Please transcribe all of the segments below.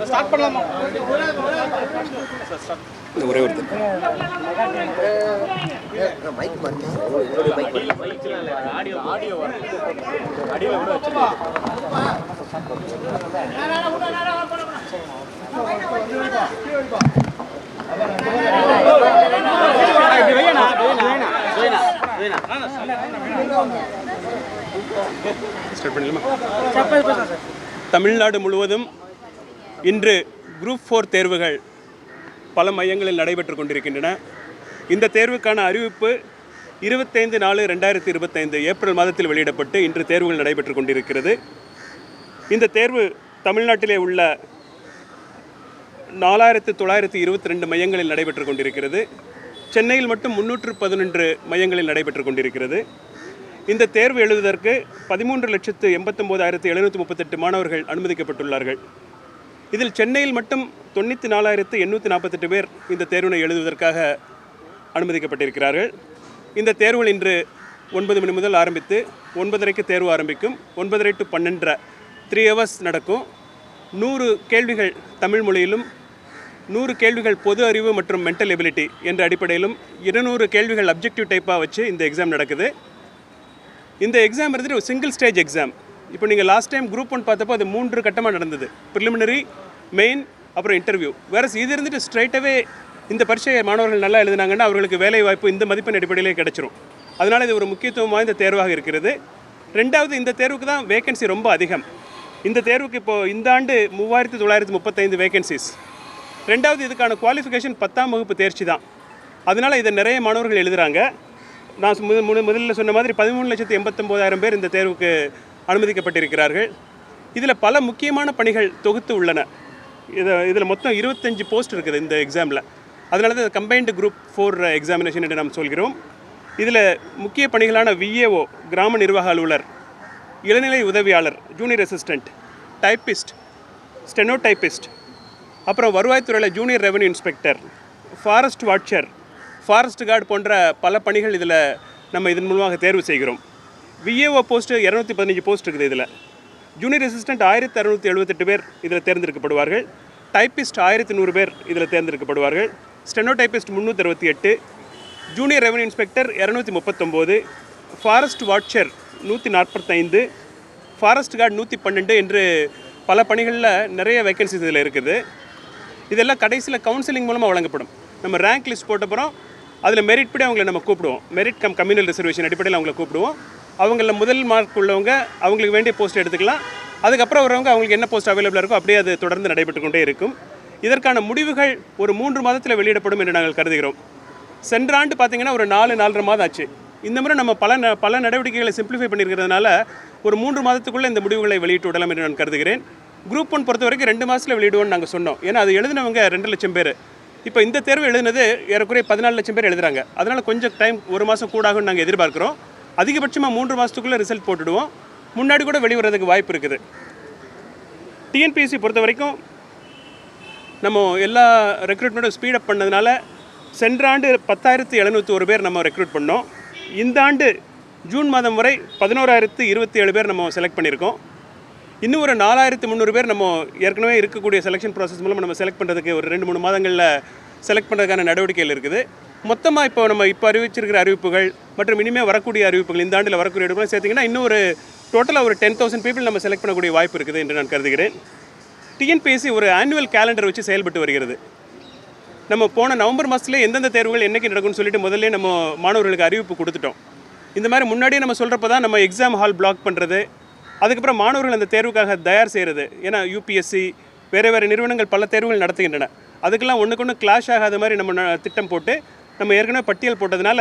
Start பண்ணலாமா? ஒரே ஒருத்தர் மைக் மாட்டேன் மைக் ஸ்டார்ட் பண்ணலாமா தமிழ்நாடு முழுவதும் இன்று குரூப் ஃபோர் தேர்வுகள் பல மையங்களில் நடைபெற்று கொண்டிருக்கின்றன. இந்த தேர்வுக்கான அறிவிப்பு இருபத்தைந்து நாலு ரெண்டாயிரத்தி இருபத்தைந்து ஏப்ரல் மாதத்தில் வெளியிடப்பட்டு இன்று தேர்வுகள் நடைபெற்று கொண்டிருக்கிறது. இந்த தேர்வு தமிழ்நாட்டிலே உள்ள நாலாயிரத்து தொள்ளாயிரத்தி இருபத்தி ரெண்டு மையங்களில் நடைபெற்று கொண்டிருக்கிறது. சென்னையில் மட்டும் முன்னூற்று பதினொன்று மையங்களில் நடைபெற்று கொண்டிருக்கிறது. இந்த தேர்வு எழுதுவதற்கு பதிமூன்று லட்சத்து எண்பத்தொம்போதாயிரத்து எழுநூற்றி முப்பத்தெட்டு மாணவர்கள் அனுமதிக்கப்பட்டுள்ளார்கள். இதில் சென்னையில் மட்டும் தொண்ணூற்றி நாலாயிரத்து எண்ணூற்றி நாற்பத்தெட்டு பேர் இந்த தேர்வினை எழுதுவதற்காக அனுமதிக்கப்பட்டிருக்கிறார்கள். இந்த தேர்வுகள் இன்று ஒன்பது மணி முதல் ஆரம்பித்து ஒன்பதரைக்கு தேர்வு ஆரம்பிக்கும். ஒன்பதரை டு பன்னெண்டரை த்ரீ ஹவர்ஸ் நடக்கும். நூறு கேள்விகள் தமிழ் மொழியிலும் நூறு கேள்விகள் பொது அறிவு மற்றும் மென்டல் எபிலிட்டி என்ற அடிப்படையிலும் இருநூறு கேள்விகள் அப்ஜெக்டிவ் டைப்பாக வச்சு இந்த எக்ஸாம் நடக்குது. இந்த எக்ஸாம் இருந்துட்டு ஒரு சிங்கிள் ஸ்டேஜ் எக்ஸாம் இப்போ நீங்கள் லாஸ்ட் டைம் குரூப் ஒன் பார்த்தப்போ அது மூன்று கட்டமாக நடந்தது. ப்ரிலிமினரி மெயின் அப்புறம் இன்டர்வியூ வேறு இது இருந்துட்டு ஸ்ட்ரைட்டாகவே இந்த பரீட்சையை மாணவர்கள் நல்லா எழுதினாங்கன்னா அவர்களுக்கு வேலை வாய்ப்பு இந்த மதிப்பெண் அடிப்படையிலே கிடச்சிரும். அதனால் இது ஒரு முக்கியத்துவம் வாய்ந்த தேர்வாக இருக்கிறது. ரெண்டாவது இந்த தேர்வுக்கு தான் வேகன்சி ரொம்ப அதிகம். இந்த தேர்வுக்கு இப்போது இந்த ஆண்டு மூவாயிரத்தி தொள்ளாயிரத்தி முப்பத்தைந்து வேகன்சிஸ் ரெண்டாவது இதுக்கான குவாலிஃபிகேஷன் பத்தாம் வகுப்பு தேர்ச்சி தான். அதனால் இதை நிறைய மாணவர்கள் எழுதுகிறாங்க நான் முதல் முதல் முதல்ல சொன்ன மாதிரி பதிமூணு லட்சத்து எண்பத்தொம்போதாயிரம் பேர் இந்த தேர்வுக்கு அனுமதிக்கப்பட்டிருக்கிறார்கள். இதில் பல முக்கியமான பணிகள் தொகுத்து உள்ளன. இதை இதில் மொத்தம் இருபத்தஞ்சு போஸ்ட் இருக்குது இந்த எக்ஸாமில் அதனால தான் கம்பைன்டு குரூப் ஃபோர் எக்ஸாமினேஷன் என்று நாம் சொல்கிறோம். இதில் முக்கிய பணிகளான விஏஓ கிராம நிர்வாக அலுவலர் இளநிலை உதவியாளர் junior assistant typist steno typist அப்புறம் வருவாய்த்துறையில் junior revenue inspector forest watcher forest guard போன்ற பல பணிகள் இதில் நம்ம இதன் மூலமாக தேர்வு செய்கிறோம். விஏஓ போஸ்ட்டு இரநூத்தி பதினஞ்சு போஸ்ட் இருக்குது இதில். ஜூனியர் அசிஸ்டண்ட் ஆயிரத்தி அறுநூற்றி எழுபத்தெட்டு பேர் இதில் தேர்ந்தெடுக்கப்படுவார்கள். டைப்பிஸ்ட் ஆயிரத்தி நூறு பேர் இதில் தேர்ந்தெடுக்கப்படுவார்கள். ஸ்டெனோ டைப்பிஸ்ட் முந்நூற்றி அறுபத்தி எட்டு. ஜூனியர் ரெவன்யூ இன்ஸ்பெக்டர் இரநூத்தி முப்பத்தொம்போது. ஃபாரஸ்ட் வாட்சர் நூற்றி நாற்பத்தைந்து. ஃபாரஸ்ட் கார்டு நூற்றி பன்னெண்டு என்று பல பணிகளில் நிறைய வேக்கன்சிஸ் இதில் இருக்குது. இதெல்லாம் கடைசியில் கவுன்சிலிங் மூலமாக வழங்கப்படும். நம்ம ரேங்க் லிஸ்ட் போட்டப்புறம் அதில் மெரிட் படி அவங்களை நம்ம கூப்பிடுவோம். மெரிட் கம் கம்யூனல் ரிசர்வேஷன் அடிப்படையில் அவங்களை கூப்பிடுவோம். அவங்கள முதல் மார்க் உள்ளவங்க அவங்களுக்கு வேண்டிய போஸ்ட் எடுத்துக்கலாம். அதுக்கப்புறம் வரவங்க அவங்களுக்கு என்ன போஸ்ட் அவைலபிளாக இருக்கோ அப்படியே அது தொடர்ந்து நடைபெற்று கொண்டே இருக்கும். இதற்கான முடிவுகள் ஒரு மூன்று மாதத்தில் வெளியிடப்படும் என்று நாங்கள் கருதுகிறோம். சென்ற ஆண்டு பார்த்திங்கன்னா ஒரு நாலு நாலரை மாதம் ஆச்சு. இந்த முறை நம்ம பல ந- பல நடவடிக்கைகளை சிம்பிளிஃபை பண்ணியிருக்கிறதுனால ஒரு மூன்று மாதத்துக்குள்ளே இந்த முடிவுகளை வெளியிட்டு விடலாம் என்று நான் கருதுகிறேன். குரூப் ஒன் பொறுத்த வரைக்கும் ரெண்டு மாதத்தில் வெளியிடுவோம்னு நாங்கள் சொன்னோம். ஏன்னா அது எழுதினவங்க ரெண்டு லட்சம் பேர். இப்போ இந்த தேர்வு எழுதினது ஏறக்குறைய பதினாலு லட்சம் பேர் எழுதுறாங்க. அதனால் கொஞ்சம் டைம் ஒரு மாதம் கூடாகும்னு நாங்கள் எதிர்பார்க்குறோம். அதிகபட்சமாக மூன்று மாதத்துக்குள்ளே ரிசல்ட் போட்டுடுவோம். முன்னாடி கூட வெளிவரதுக்கு வாய்ப்பு இருக்குது. டிஎன்பிஎஸ்சி பொறுத்த வரைக்கும் நம்ம எல்லா ரெக்ரூட்மெண்ட்டும் ஸ்பீடப் பண்ணதுனால சென்ற ஆண்டு பத்தாயிரத்து எழுநூற்றி ஒரு பேர் நம்ம ரெக்ரூட் பண்ணோம். இந்த ஆண்டு ஜூன் மாதம் வரை பதினோராயிரத்து இருபத்தி ஏழு பேர் நம்ம செலக்ட் பண்ணியிருக்கோம். இன்னும் ஒரு நாலாயிரத்து முந்நூறு பேர் நம்ம ஏற்கனவே இருக்கக்கூடிய செலெக்ஷன் ப்ராசஸ் மூலம் நம்ம செலக்ட் பண்ணுறதுக்கு ஒரு ரெண்டு மூணு மாதங்களில் செலக்ட் பண்ணுறதுக்கான நடவடிக்கைகள் இருக்குது. மொத்தமாக இப்போ நம்ம இப்போ அறிவிச்சிருக்கிற அறிவிப்புகள் மற்றும் இனிமேல் வரக்கூடிய அறிவிப்புகள் இந்த ஆண்டில் வரக்கூடிய அறிவிப்புகள் சேர்த்திங்கன்னா இன்னும் ஒரு டோட்டலாக ஒரு டென் தௌசண்ட் பீப்புள் நம்ம செலக்ட் பண்ணக்கூடிய வாய்ப்பு இருக்குது என்று நான் கருதுகிறேன். டிஎன்பிஎஸ்சி ஒரு ஆனுவல் கேலண்டர் வச்சு செயல்பட்டு வருகிறது. நம்ம போன நவம்பர் மாதத்துல எந்தெந்த தேர்வுகள் என்றைக்கு நடக்கும்னு சொல்லிட்டு முதல்ல நம்ம மாணவர்களுக்கு அறிவிப்பு கொடுத்துட்டோம். இந்த மாதிரி முன்னாடியே நம்ம சொல்கிறப்ப தான் நம்ம எக்ஸாம் ஹால் பிளாக் பண்ணுறது அதுக்கப்புறம் மாணவர்கள் அந்த தேர்வுக்காக தயார் செய்கிறது ஏன்னா யூபிஎஸ்சி வேறு வேறு நிறுவனங்கள் பல தேர்வுகள் நடத்துகின்றன. அதுக்கெல்லாம் ஒன்றுக்கு ஒன்று கிளாஷ் ஆகாத மாதிரி நம்ம திட்டம் போட்டு நம்ம ஏற்கனவே பட்டியல் போட்டதுனால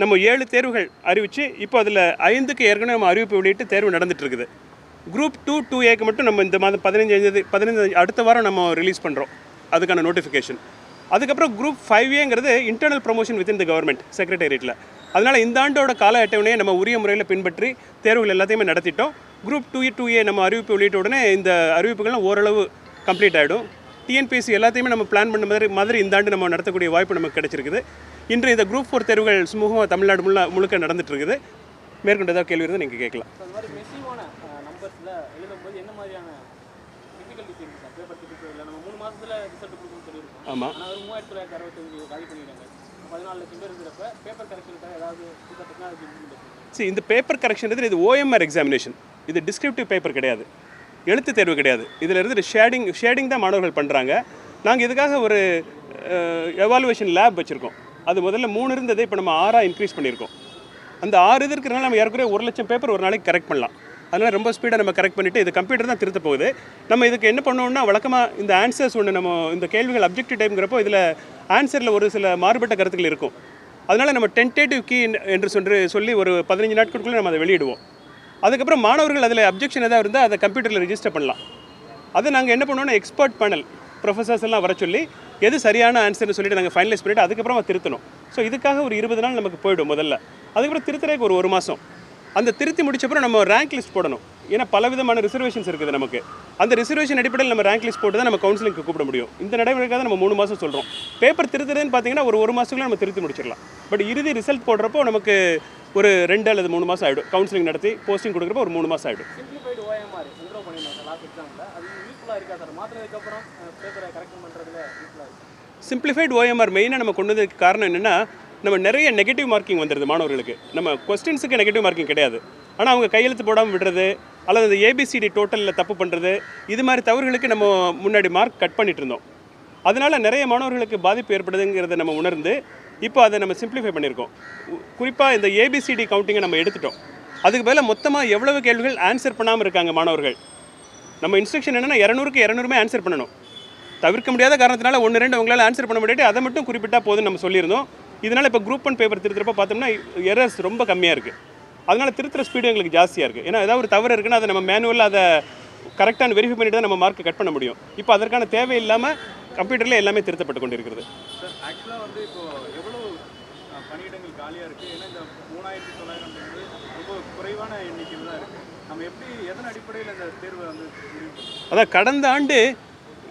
நம்ம ஏழு தேர்வுகள் அறிவித்து இப்போ அதில் ஐந்துக்கு ஏற்கனவே நம்ம அறிவிப்பு வெளியிட்டு தேர்வு நடந்துகிட்ருக்குது. இருக்குது குரூப் டூ டூ ஏக்கு மட்டும் நம்ம இந்த மாதம் பதினஞ்சு பதினஞ்சு அடுத்த வாரம் நம்ம ரிலீஸ் பண்ணுறோம் அதுக்கான நோட்டிஃபிகேஷன் அதுக்கப்புறம் குரூப் ஃபைவ் ஏங்கிறது internal promotion within the government செக்ரட்டேரியட்டில் அதனால் இந்த ஆண்டோட கால அட்டவணையை நம்ம உரிய முறையில் பின்பற்றி தேர்வுகள் எல்லாத்தையுமே நடத்திட்டோம். குரூப் டூ டூ ஏ நம்ம அறிவிப்பு வெளியிட்ட உடனே இந்த அறிவிப்புகள்லாம் ஓரளவு கம்ப்ளீட் ஆகிடும் டிஎன்பிஎஸ்சி எல்லாத்தையுமே நம்ம பிளான் பண்ண மாதிரி மாதிரி இந்த ஆண்டு நம்ம நடத்தக்கூடிய வாய்ப்பு நமக்கு கிடைச்சிருக்குது. இன்று இந்த குரூப் ஃபோர் தேர்வுகள் சுமூகமாக தமிழ்நாடு முள்ள முழுக்க நடந்துட்டு இருக்குது மேற்கொண்டு ஏதாவது கேள்வி இருந்தால் நீங்கள் கேட்கலாம். ஆமாம் சரி இந்த பேப்பர் கரெக்ஷன் இது ஓஎம்ஆர் எக்ஸாமினேஷன் இது டிஸ்கிரிப்டிவ் பேப்பர் கிடையாது. எழுத்து தேர்வு கிடையாது. இதில் இருந்து ஷேடிங் ஷேடிங் தான் மாணவர்கள் பண்ணுறாங்க நாங்கள் இதுக்காக ஒரு எவாலுவேஷன் லேப் வச்சுருக்கோம். அது முதல்ல மூணு இருந்ததை இப்போ நம்ம ஆறாக இன்க்ரீஸ் பண்ணியிருக்கோம். அந்த ஆறு இது இருக்கிறனால நம்ம ஏற்கனவே ஒரு லட்சம் பேப்பர் ஒரு நாளைக்கு கரெக்ட் பண்ணலாம். அதனால் ரொம்ப ஸ்பீடாக நம்ம கரெக்ட் பண்ணிவிட்டு இது கம்ப்யூட்டர் தான் திருத்த போகுது. நம்ம இதுக்கு என்ன பண்ணோம்னா வழக்கமாக இந்த ஆன்சர்ஸ் ஒன்று நம்ம இந்த கேள்விகள் அப்ஜெக்டிவ் டைம்ங்கிறப்போ இதில் ஆன்சரில் ஒரு சில மாறுபட்ட கருத்துக்கள் இருக்கும். அதனால் நம்ம டென்டேட்டிவ் கீ என்று சொல்லி சொல்லி ஒரு பதினஞ்சு நாட்களுக்குள்ளே நம்ம அதை வெளியிடுவோம். அதுக்கப்புறம் மாணவர்கள் அதில் அப்ஜெக்ஷன் எதாவது இருந்தால் அதை கம்ப்யூட்டரில் ரிஜிஸ்டர் பண்ணலாம். அதை நாங்கள் என்ன பண்ணுவோம்னா எக்ஸ்பர்ட் பேனல் ப்ரொஃபசர்ஸ் எல்லாம் வர சொல்லி எது சரியான ஆன்சர்னு சொல்லிட்டு நாங்கள் ஃபைனலைஸ் பண்ணிவிட்டு அதுக்கப்புறமா திருத்தணும். ஸோ இதுக்காக ஒரு இருபது நாள் நமக்கு போயிடும் முதல்ல. அதுக்கப்புறம் திருத்துறதுக்கு ஒரு ஒரு மாதம் அந்த திருத்தி முடிச்சப்பறம் நம்ம ரேங்க் லிஸ்ட் போடணும். ஏன்னா பலவிதமான ரிசர்வேஷன்ஸ் இருக்குது நமக்கு. அந்த ரிசர்வேஷன் அடிப்படையில் நம்ம ரேங்க் லிஸ்ட் போட்டு தான் நம்ம கவுன்சிலிங்க்கு கூப்பிட முடியும். இந்த நடைமுறைக்காக நம்ம மூணு மாதம் சொல்கிறோம் பேப்பர் திருத்துறதுன்னு பார்த்தீங்கன்னா ஒரு ஒரு மாதத்துக்குள்ள நம்ம திருத்தி முடிச்சிடலாம். பட் இறுதி ரிசல்ட் போடுறப்போ நமக்கு ஒரு ரெண்டு அல்லது மூணு மாதம் ஆகிடும் கவுன்சிலிங் நடத்தி போஸ்டிங் கொடுக்குறப்போ ஒரு மூணு மாதம் ஆகிடும் சிம்பிளிஃபைடு ஓஎம்ஆர் மெயினாக நம்ம கொண்டு வந்ததுக்கு காரணம் என்னென்னா நம்ம நிறைய நெகட்டிவ் மார்க்கிங் வந்துடுது மாணவர்களுக்கு. நம்ம கொஸ்டின்ஸுக்கு நெகட்டிவ் மார்க்கிங் கிடையாது. ஆனால் அவங்க கையெழுத்து போடாமல் விடுறது அல்லது அந்த ஏபிசிடி டோட்டலில் தப்பு பண்ணுறது இது மாதிரி தவறுகளுக்கு நம்ம முன்னாடி மார்க் கட் பண்ணிட்டு இருந்தோம். அதனால் நிறைய மாணவர்களுக்கு பாதிப்பு ஏற்படுதுங்கிறத நம்ம உணர்ந்து இப்போ அதை நம்ம சிம்பிளிஃபை பண்ணியிருக்கோம். குறிப்பாக இந்த ஏபிசிடி கவுண்டிங்கை நம்ம எடுத்துட்டோம். அதுக்கு பதிலாக மொத்தமாக எவ்வளவு கேள்விகள் ஆன்சர் பண்ணாமல் இருக்காங்க மாணவர்கள்? நம்ம இன்ஸ்ட்ரக்ஷன் என்னென்னா இரநூறுக்கு இரநூறுமே ஆன்சர் பண்ணணும். தவிர்க்க முடியாத காரணத்தினால ஒன்று ரெண்டு அவங்களால ஆன்சர் பண்ண முடியாது அதை மட்டும் குறிப்பிட்டா போதும் நம்ம சொல்லியிருந்தோம். இதனால் இப்போ குரூப் ஒன் பேப்பர் திருத்துறப்ப பார்த்தோம்னா எரர்ஸ் ரொம்ப கம்மியாக இருக்குது அதனால் திருத்துற ஸ்பீடு எங்களுக்கு ஜாஸ்தியாக இருக்குது ஏன்னா ஏதாவது ஒரு தவறு இருக்குன்னா அதை நம்ம மேனுவலில் அதை கரெக்டாக வெரிஃபை பண்ணிட்டு தான் நம்ம மார்க் கட் பண்ண முடியும். இப்போ அதற்கான தேவை இல்லாமல் கம்ப்யூட்டரில் எல்லாமே திருத்தப்பட்டு கொண்டிருக்கிறது. சார் ஆக்சுவலாக வந்து இப்போ எவ்வளோ அஹ், ஜாலியாக இருக்குது ஏன்னா இந்த மூணாயிரத்தி தொள்ளாயிரம்ன்றது ரொம்ப குறைவான எண்ணிக்கையில் தான் இருக்குது நம்ம எப்படி எதன் அடிப்படையில் இந்த தேர்வை வந்து அதான் கடந்த ஆண்டு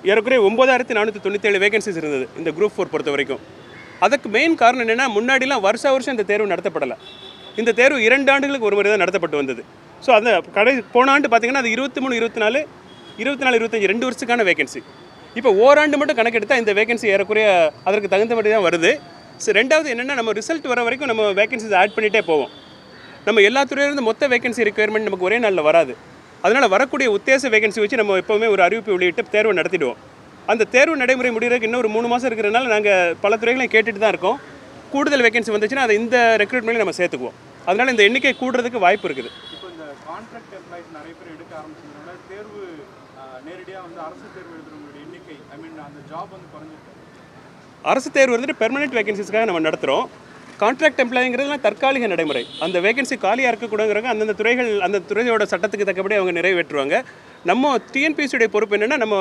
ஏறக்குறைய ஒம்பதாயிரத்தி நானூற்றி தொண்ணூற்றேழு வேகன்சிஸ் இருந்தது இந்த குரூப் ஃபோர் பொறுத்த வரைக்கும். அதுக்கு மெயின் காரணம் என்னென்னா முன்னாடிலாம் வருஷ வருஷம் இந்த தேர்வு நடத்தப்படலை. இந்த தேர்வு இரண்டு ஆண்டுகளுக்கு ஒரு முறை தான் நடத்தப்பட்டு வந்தது. ஸோ அந்த கடை போன ஆண்டு பார்த்திங்கன்னா அது இருபத்தி மூணு இருபத்தி நாலு இருபத்தி நாலு இருபத்தஞ்சு ரெண்டு வருஷத்துக்கான வேகன்சி இப்போ ஓராண்டு மட்டும் கணக்கெடுத்தால் இந்த வேகன்சி ஏறக்குறைய அதற்கு தகுந்த மாதிரி தான் வருது. ஸோ ரெண்டாவது என்னென்னா நம்ம ரிசல்ட் வர வரைக்கும் நம்ம வேகன்சிஸ் ஆட் பண்ணிகிட்டே போவோம். நம்ம எல்லா துறையிலிருந்து மொத்த வேகன்சி ரெக்குயர்மெண்ட் நமக்கு ஒரே நாளில் வராது. அதனால் வரக்கூடிய உத்தேச வேகன்சி வச்சு நம்ம எப்போவுமே ஒரு அறிவிப்பு வெளியிட்டு தேர்வு நடத்திடுவோம். அந்த தேர்வு நடைமுறை முடிகிறதுக்கு இன்னும் ஒரு மூணு மாதம் இருக்கிறனால நாங்கள் பல துறைகளையும் கேட்டுட்டு தான் இருக்கோம். கூடுதல் வேகன்சி வந்துச்சுன்னா அதை இந்த ரெக்ரூட்மெண்ட்லேயும் நம்ம சேர்த்துக்குவோம். அதனால் இந்த எண்ணிக்கை கூடுறதுக்கு வாய்ப்பு இருக்குது. இப்போ இந்த கான்ட்ராக்ட் எம்ப்ளாயிஸ் நிறைய பேர் எடுக்க ஆரம்பிச்சதுனால தேர்வு நேரடியாக வந்து அரசு தேர்வு எழுதுறவங்களுடைய எண்ணிக்கை ஐ மீன் அந்த ஜாப் வந்து குறைஞ்சிருக்கு அரசு தேர்வு வந்துட்டு பெர்மனெண்ட் வேகன்சிஸ்க்காக நம்ம நடத்துகிறோம் கான்ட்ராக்ட் எம்ப்ளாய்ங்கிறதுலாம் தற்காலிக நடைமுறை. அந்த வேகன்சி காலியாக இருக்கக்கூடாதுங்கிறங்க அந்தந்த துறைகள் அந்த துறையோட சட்டத்துக்கு தக்கபடி அவங்க நிறைவேற்றுவாங்க. நம்ம டிஎன்பிஎஸ்சியுடைய பொறுப்பு என்னென்னா நம்ம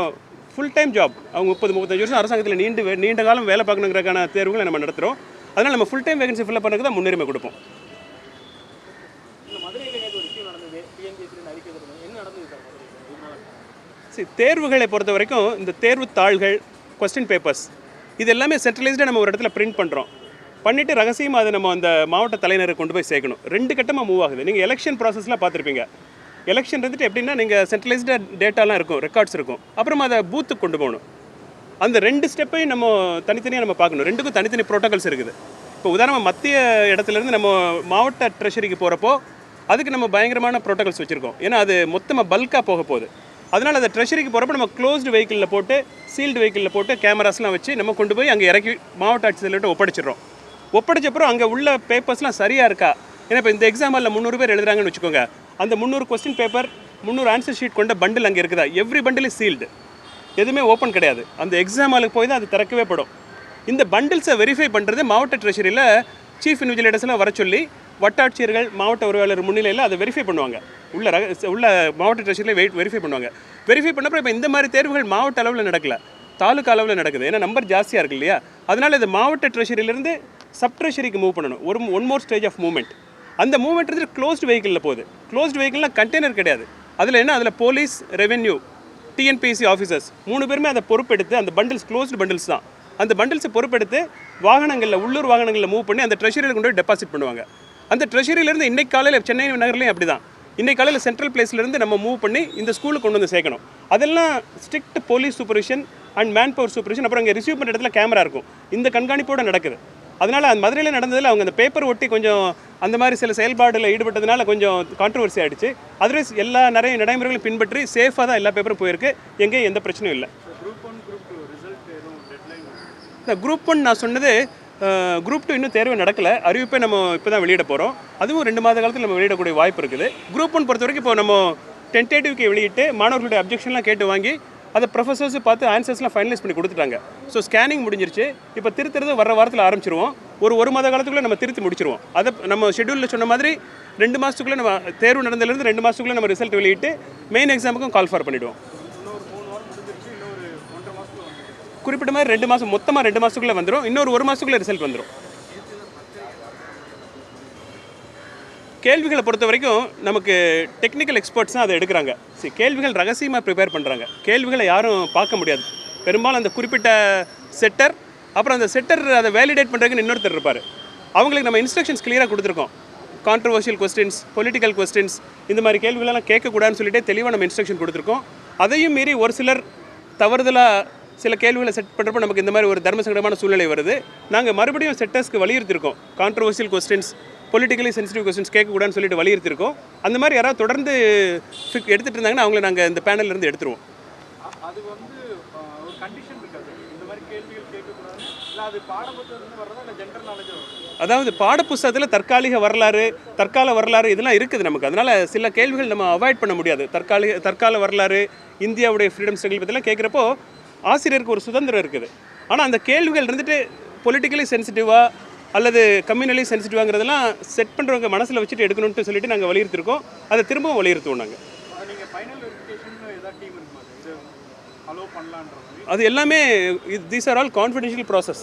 ஃபுல் டைம் ஜாப் அவங்க முப்பது முப்பத்தஞ்சு வருஷம் அரசாங்கத்தில் நீண்டு நீண்ட காலம் வேலை பார்க்கணுங்கிறக்கான தேர்வுகளை நம்ம நடத்துகிறோம் அதனால் நம்ம ஃபுல் டைம் வேகன்சி ஃபில்அப் பண்ணுறதுக்கு தான் முன்னுரிமை கொடுப்போம். தேர்வுகளை பொறுத்த வரைக்கும் இந்த தேர்வு தாள்கள் கொஸ்டின் பேப்பர்ஸ் இது எல்லாமே சென்ட்ரலைஸ்டாக நம்ம ஒரு இடத்துல பிரிண்ட் பண்ணுறோம் பண்ணிவிட்டு ரகசியமாக அதை நம்ம அந்த மாவட்ட தலைநகரை கொண்டு போய் சேர்க்கணும். ரெண்டு கட்டமாக மூவ் ஆகுது. நீங்கள் எலெக்ஷன் ப்ராசஸ்லாம் பார்த்துருப்பீங்க. எலெக்ஷன் இருந்துட்டு எப்படின்னா நீங்கள் சென்ட்ரலைஸ்டாக டேட்டாலாம் இருக்கும் ரெக்கார்ட்ஸ் இருக்கும். அப்புறமா அதை பூத்துக்கு கொண்டு போகணும். அந்த ரெண்டு ஸ்டெப்பையும் நம்ம தனித்தனியாக நம்ம பார்க்கணும். ரெண்டுக்கும் தனித்தனி ப்ரோட்டோகால்ஸ் இருக்குது. இப்போ உதாரணமாக மத்திய இடத்துலேருந்து நம்ம மாவட்ட ட்ரெஷரிக்கு போகிறப்போ அதுக்கு நம்ம பயங்கரமான ப்ரோட்டோகால்ஸ் வச்சுருக்கோம். ஏன்னா அது மொத்தமாக பல்காக போக போகுது. அதனால் அந்த ட்ரெஷரிக்கு போகிறப்ப நம்ம க்ளோஸ்டு வெஹிக்கிளில் போட்டு சீல்டு வெஹிக்கிளில் போட்டு கேமராஸ்லாம் வச்சு நம்ம கொண்டு போய் அங்கே இறக்கி மாவட்ட ஆட்சித்தலைவர்கிட்ட ஒப்படைச்சிடுறோம். ஒப்படைச்சப்பறம் அங்கே உள்ள பேப்பர்ஸ்லாம் சரியாக இருக்கா? ஏன்னா இப்போ இந்த எக்ஸாம்பிளில் முந்நூறு பேர் எழுதுறாங்கன்னு வச்சுக்கோங்க. அந்த முந்நூறு கொஸ்டின் பேப்பர் முந்நூறு ஆன்சர் ஷீட் கொண்ட பண்டில் அங்கே இருக்குதா? எவ்ரி பண்டில் சீல்டு எதுவுமே ஓப்பன் கிடையாது. அந்த எக்ஸாம் ஹாலுக்கு போய் தான் அது திறக்கவே படும். இந்த பண்டில்ஸை வெரிஃபை பண்ணுறது மாவட்ட ட்ரெஷரியில் சீஃப் இன்விஜிலேட்டர்ஸ்லாம் வர சொல்லி வட்டாட்சியர்கள் மாவட்ட உறவாளர் முன்னிலையில் அதை வெரிஃபை பண்ணுவாங்க. உள்ள ரக உள்ள மாவட்ட ட்ரெஷரியில் வெயிட் வெரிஃபை பண்ணுவாங்க. வெரிஃபை பண்ணப்போ இப்போ இந்த மாதிரி தேர்வுகள் மாவட்ட அளவில் நடக்கல. தாலுக்கா அளவில் நடக்குது. ஏன்னா நம்பர் ஜாஸ்தியாக இருக்கு இல்லையா? அதனால் இது மாவட்ட ட்ரெஷரியிலேருந்து சப் ட்ரெஷரிக்கு மூவ் பண்ணணும். ஒரு one more stage of movement அந்த மூவ்மெண்ட் வந்து க்ளோஸ்ட் வெஹிக்கிளில் போகுது. க்ளோஸ்ட் வெஹிக்கிள்னா கண்டெய்னர் கிடையாது. அதில் என்ன? அதில் போலீஸ் ரெவென்யூ டிஎன்பிஎஸ்சி ஆஃபீஸர்ஸ் மூணு பேருமே அதை பொறுப்பெடுத்து அந்த பண்டில்ஸ் க்ளோஸ்டு பண்டில்ஸ் தான். அந்த பண்டில்ஸை பொறுப்பெடுத்து வாகனங்களில் உள்ளூர் வாகனங்களில் மூவ் பண்ணி அந்த ட்ரெஷரியில் கொண்டு போய் டெபாசிட் பண்ணுவாங்க. அந்த ட்ரெஷரியிலேருந்து இன்னைக்கு காலையில் சென்னை நகர்லேயும் அப்படி தான் இன்னைக்கு காலையில் சென்ட்ரல் பிளேஸ்லேருந்து நம்ம மூவ் பண்ணி இந்த ஸ்கூலுக்கு கொண்டு வந்து சேர்க்கணும். அதெல்லாம் strict police supervision and manpower supervision அப்புறம் இங்கே ரிசீவ் பண்ணுற இடத்துல கேமரா இருக்கும். இந்த கண்காணிப்போட நடக்குது. அதனால அந்த மதுரையில் நடந்ததில் அவங்க அந்த பேப்பர் ஒட்டி கொஞ்சம் அந்த மாதிரி சில செயல்பாடுல ஈடுபட்டதுனால கொஞ்சம் கான்ட்ரவர்சி ஆயிடுச்சு. அதர்வைஸ் எல்லா நிறைய நடைமுறைகளும் பின்பற்றி சேஃபாக தான் எல்லா பேப்பரும் போயிருக்கு. எங்கேயும் எந்த பிரச்சனையும் இல்லை. குரூப் ஒன் நான் சொன்னது குரூப் டூ இன்னும் தேர்வு நடக்கல. அறிவிப்பை நம்ம இப்போ தான் வெளியிட போகிறோம் அதுவும் ரெண்டு மாத காலத்தில் நம்ம வெளியிடக்கூடிய வாய்ப்பு இருக்குது. குரூப் ஒன் பொறுத்த வரைக்கும் இப்போ நம்ம டென்டேட்டிவ்க்கு வெளியிட்டு மாணவர்களுடைய அப்ஜெக்ஷன்லாம் கேட்டு வாங்கி அதை ப்ரொஃபஸர்ஸ் பார்த்து ஆன்சர்ஸ்லாம் ஃபைனலைஸ் பண்ணி கொடுத்துட்டாங்க. ஸோ ஸ்கேனிங் முடிஞ்சிருச்சு. இப்போ திருத்துறது வர வாரத்தில் ஆரம்பிச்சிருவோம். ஒரு ஒரு மாத காலத்துக்குள்ளே நம்ம திருத்தி முடிச்சிருவோம். அதை நம்ம ஷெட்யூலில் சொன்ன மாதிரி ரெண்டு மாதத்துக்குள்ளே நம்ம தேர்வு நடந்ததுலேருந்து ரெண்டு மாதத்துக்குள்ளே நம்ம ரிசல்ட் வெளியிட்டு மெயின் எக்ஸாமுக்கும் கால் ஃபார் பண்ணிவிடுவோம் இன்னொரு மூணு வாரம் முடிஞ்சிருச்சு இன்னொரு ஒன்றரை மாசத்துல வந்து குறிப்பிட்ட மாதிரி ரெண்டு மாதம் மொத்தமாக ரெண்டு மாதத்துக்குள்ளே வந்துடும் இன்னொரு ஒரு மாதத்துக்குள்ளே ரிசல்ட் வந்துடும் கேள்விகளை பொறுத்த வரைக்கும் நமக்கு டெக்னிக்கல் எக்ஸ்பர்ட்ஸ் தான் அதை எடுக்கிறாங்க. சரி கேள்விகள் ரகசியமாக ப்ரிப்பேர் பண்ணுறாங்க கேள்விகளை யாரும் பார்க்க முடியாது. பெரும்பாலும் அந்த குறிப்பிட்ட செட்டர் அப்புறம் அந்த செட்டர் அதை வேலிடேட் பண்ணுறதுக்குன்னு இன்னொருத்தர் இருப்பார். அவங்களுக்கு நம்ம இன்ஸ்ட்ரக்ஷன்ஸ் கிளியராக கொடுத்துருக்கோம். கான்ட்ரவர்ஷியல் கொஸ்டின்ஸ் பொலிட்டிக்கல் கொஸ்டின்ஸ் இந்த மாதிரி கேள்விகளெல்லாம் கேட்கக்கூடாதுன்னு சொல்லிட்டு தெளிவாக நம்ம இன்ஸ்ட்ரக்ஷன் கொடுத்துருக்கோம். அதையும் மீறி ஒரு சிலர் தவறுதலாக சில கேள்விகளை செட் பண்ணுறப்ப நமக்கு இந்த மாதிரி ஒரு தர்ம சங்கடமான சூழ்நிலை வருது. நாங்கள் மறுபடியும் செட்டர்ஸ்க்கு வலியுறுத்திருக்கோம். Controversial questions politically sensitive questions கேட்கக்கூடாதுன்னு சொல்லிட்டு வலியுறுத்திருக்கோம். அந்த மாதிரி யாராவது தொடர்ந்து எடுத்துகிட்டு இருந்தாங்கன்னா அவங்கள நாங்கள் இந்த இருந்து எடுத்துருவோம். அது வந்து ஒரு கண்டிஷன் இருக்காது. இந்த மாதிரி கேள்விகள் கேட்கக்கூடாது இல்லை அது பாடப்புத்தகத்துலேருந்து வர்றதா இல்லை ஜென்ரல் நாலேஜ் வரும் அதாவது பாடப்புஸ்தகத்தில் தற்காலிக வரலாறு தற்கால வரலாறு இதெல்லாம் இருக்குது நமக்கு. அதனால் சில கேள்விகள் நம்ம அவாய்ட் பண்ண முடியாது. தற்காலிக தற்கால வரலாறு இந்தியாவுடைய ஃப்ரீடம் ஸ்ட்ரகிள் பற்றிலாம் கேட்குறப்போ ஆசிரியருக்கு ஒரு சுதந்திரம் இருக்குது. ஆனால் அந்த கேள்விகள் இருந்துட்டு பொலிட்டிக்கலி சென்சிட்டிவாக அல்லது கம்யூனலி சென்சிட்டிவாங்கிறதெல்லாம் செட் பண்ணுறவங்க மனசில் வச்சுட்டு எடுக்கணும்னு சொல்லிட்டு நாங்கள் வலியுறுத்திருக்கோம். அதை திரும்பவும் வலியுறுத்துவோம் நாங்கள் அது எல்லாமே these are all confidential process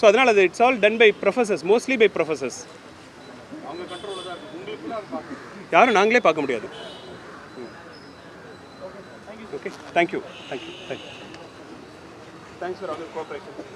so அதனால் அது it's all done by professors mostly by பார்க்கணும். யாரும் நாங்களே பார்க்க முடியாது. Okay thank you thank you thank you thanks for all cooperation